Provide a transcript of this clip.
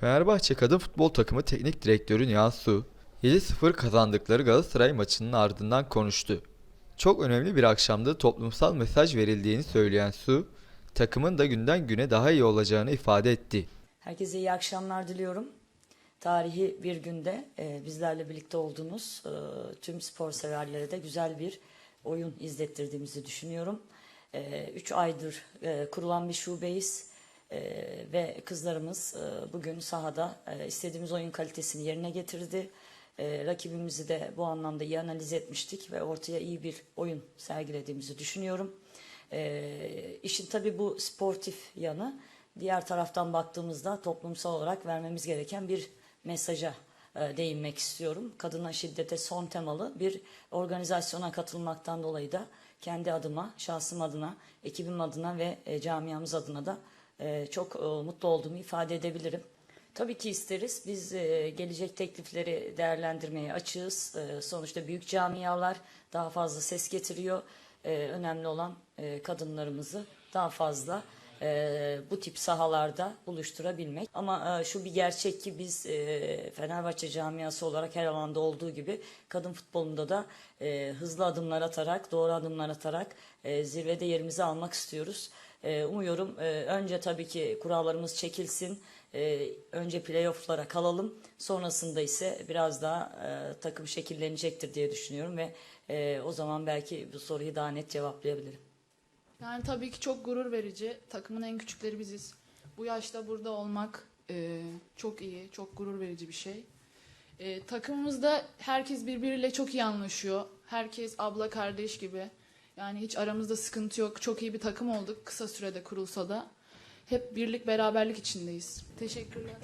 Fenerbahçe kadın futbol takımı teknik direktörü Nihat Su, 7-0 kazandıkları Galatasaray maçının ardından konuştu. Çok önemli bir akşamda toplumsal mesaj verildiğini söyleyen Su, takımın da günden güne daha iyi olacağını ifade etti. Herkese iyi akşamlar diliyorum. Tarihi bir günde e, bizlerle birlikte olduğunuz e, tüm spor severlere de güzel bir oyun izlettirdiğimizi düşünüyorum. 3 aydır e, kurulan bir şubeyiz E, ve kızlarımız e, bugün sahada e, istediğimiz oyun kalitesini yerine getirdi. E, rakibimizi de bu anlamda iyi analiz etmiştik ve ortaya iyi bir oyun sergilediğimizi düşünüyorum. E, işin tabii bu sportif yanı. Diğer taraftan baktığımızda toplumsal olarak vermemiz gereken bir mesaja değinmek istiyorum. Kadına şiddete son temalı bir organizasyona katılmaktan dolayı da kendi adıma, şahsım adına, ekibim adına ve e, camiamız adına da e, çok e, mutlu olduğumu ifade edebilirim. Tabii ki isteriz. Biz e, gelecek teklifleri değerlendirmeye açığız. E, sonuçta büyük camialar daha fazla ses getiriyor. E, önemli olan e, kadınlarımızı daha fazla e, bu tip sahalarda buluşturabilmek. Ama e, şu bir gerçek ki biz e, Fenerbahçe camiası olarak her alanda olduğu gibi kadın futbolunda da e, hızlı adımlar atarak, doğru adımlar atarak e, zirvede yerimizi almak istiyoruz. E, umuyorum e, önce tabii ki kurallarımız çekilsin. E, önce playoff'lara kalalım. Sonrasında ise biraz daha e, takım şekillenecektir diye düşünüyorum ve e, o zaman belki bu soruyu daha net cevaplayabilirim. Yani tabii ki çok gurur verici. Takımın en küçükleri biziz. Bu yaşta burada olmak e, çok iyi, çok gurur verici bir şey. E, takımımızda herkes birbiriyle çok iyi anlaşıyor. Herkes abla kardeş gibi. Yani hiç aramızda sıkıntı yok. Çok iyi bir takım olduk kısa sürede kurulsa da. Hep birlik beraberlik içindeyiz. Teşekkürler.